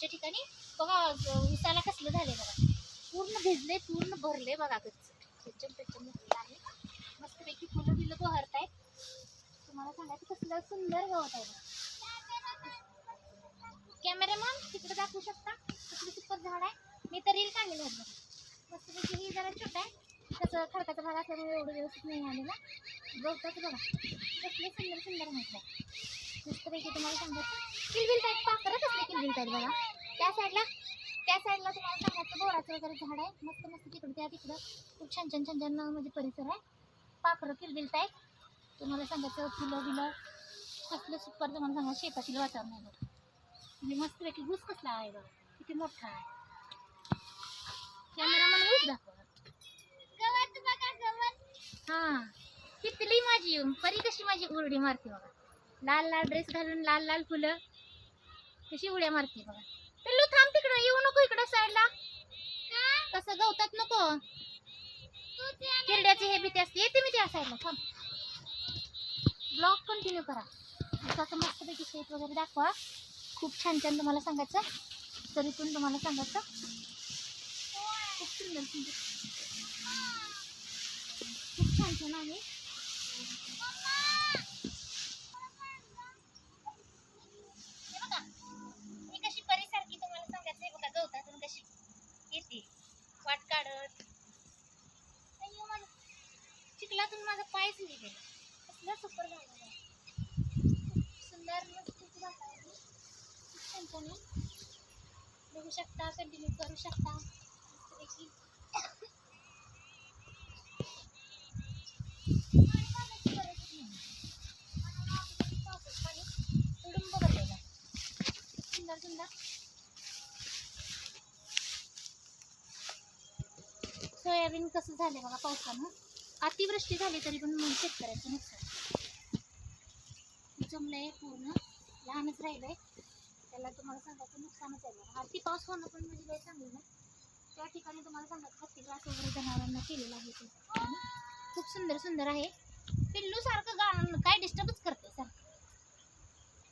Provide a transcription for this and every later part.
आमच्या ठिकाणी. बघा उसाला कसलं झालंय बघा. पूर्ण भिजले पूर्ण भरले बघा गच्च पेचम भरलेलं आहे. मस्तपैकी फुलं बिलं बहरतायत. तुम्हाला सांगायचं कसलं सुंदर गवत आहे कॅमेरामॅन तिकडे दाखवू शकता? कसलं सुपर झाड आहे. मी तर रील काढलेलं होतं मस्तपैकी ही जरा छोटा आहे. कसं खडकाचा भाग असल्यामुळे एवढं व्यवस्थित नाही आलेला. गवताचं बघा. कसलं सुंदर सुंदर म्हटलं मस्तपैकी तुम्हाला सांगायचं किलबिल टाईप पाखरं कसले किलबिल टाईप बघा. त्या साईडला त्या साईडला तुम्हाला सांगायचं बोराचं वगैरे झाड आहे. मस्त मस्त तिकडं त्या तिकडं. खूप छान छान छान छान म्हणजे परिसर आहे. पाखरं किलबिल टाईप तुम्हाला सांगायचं फुलं बिलं. कसलं सुपर तुम्हाला सांगा शेतातील वातावरण आहे बघा. म्हणजे मस्तपैकी घुस कसला आहे बघा. किती मोठा आहे. कॅमेरामॅन घुस दाखवा. हा. तिथली माझी परी कशी माझी उरडी मारते बघा. लाल लाल ड्रेस घालून लाल लाल फुलं. कशी उड्या मारते बघा. पिल्लू थांब तिकडं येऊ नको इकडं साईडला कसं गवतात नको. किरड्याची हे भीती असते येते मी त्या साईडला थांब. ब्लॉग कंटिन्यू करा. असं असं मस्तपैकी शेत वगैरे दाखवा. खूप छान छान तुम्हाला सांगायचं. तरी पण तुम्हाला सांगायचं. खूप सुंदर सुंदर. खूप छान छान आहे. चिखलातून माझा पायच निघेल कसलं सुपर झालं आहे. सुंदर मस्त वातावरण. आहे बघू शकता कंटिन्यू करू शकता. मस्तपैकी. नाही. पाणी सुंदर सुंदर सोयाबीन कसं झाले बघा पावसानं? अतिवृष्टी झाली तरी पण मग शेतकऱ्याचं नुकसान. जमलंय पूर्ण. लहानच राहिलंय. त्याला तुम्हाला सांगायचं नुकसानच आहे. बघा. अति पाऊस होणं पण म्हणजे काही चांगलं ना त्या ठिकाणी तुम्हाला सांगायचं हत्ती ग्रास वगैरे जनावरांना केलेलं आहे ते. खूप सुंदर सुंदर आहे. पिल्लू सारखं गाणं काय डिस्टर्बच करते सारखं.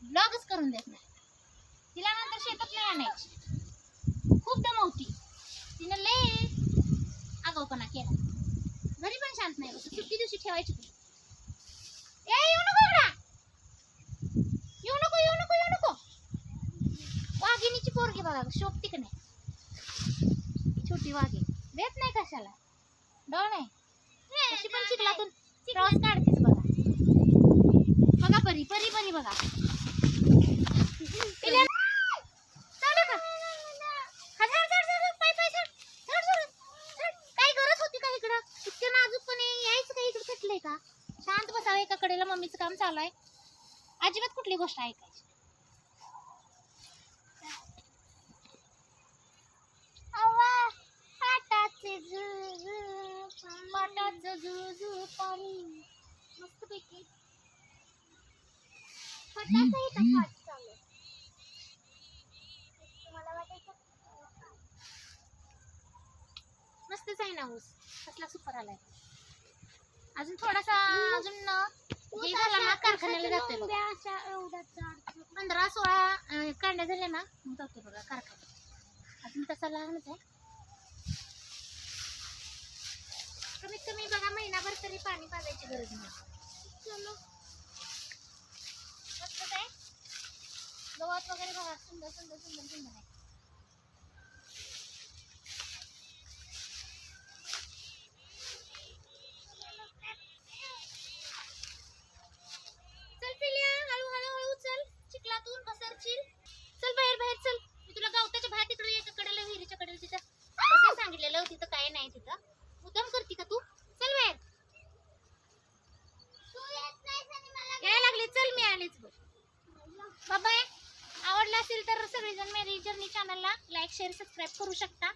ब्लॉगच करून देत नाही. तिला नंतर शेतात नाही आणायची. खूप दमवती. तिनं लय आगाऊपणा केला. घरी पण शांत नाही. बसत सुट्टी दिवशी ठेवायची ती ए येऊ नको इकडं. येऊ नको येऊ नको येऊ नको. वाघिणीची पोरगी बघा शोभती का नाही? छोटी वाघी देत नाही कशाला. डळ नाही. कशी पण चिकला प्रवास काढतेच बघा बघा परी परी परी बघा पिल्या- चालू का? हा, झाड, झाड, झाड, पाय, पाय, झाड. झाड, झाड, झाड. काय गरज होती का इकडं इतकं नाजूकपणे यायचं का इकडं थकलंय का शांत कडेला मम्मीचं काम चालू आहे. अजिबात कुठली गोष्ट ऐकायची मस्तच आहे ना ऊस. कसला सुपर आलाय. अजून थोडासा अजून हे झाला ना कारखान्याला जातोय बघा. पंधरा सोळा अं, कांड्या झाल्या ना मग जातोय बघा कारखान्यात. अजून तसा लहानच आहे. कमीत कमी बघा महिनाभर तरी पाणी पाजायची गरज नाही. चलो. मस्तच आहे. गवत वगैरे बघा सुंदर सुंदर सुंदर सुंदर आहे. तिथं काय नाही तिथं. मुद्दाम करते का तू? चल बाहेर. यायला लागले. चल मी आलेच बघ. बाबा आवडला असेल तर सगळेजण माझ्या जर्नी चॅनलला लाईक शेअर सबस्क्राईब करू शकता.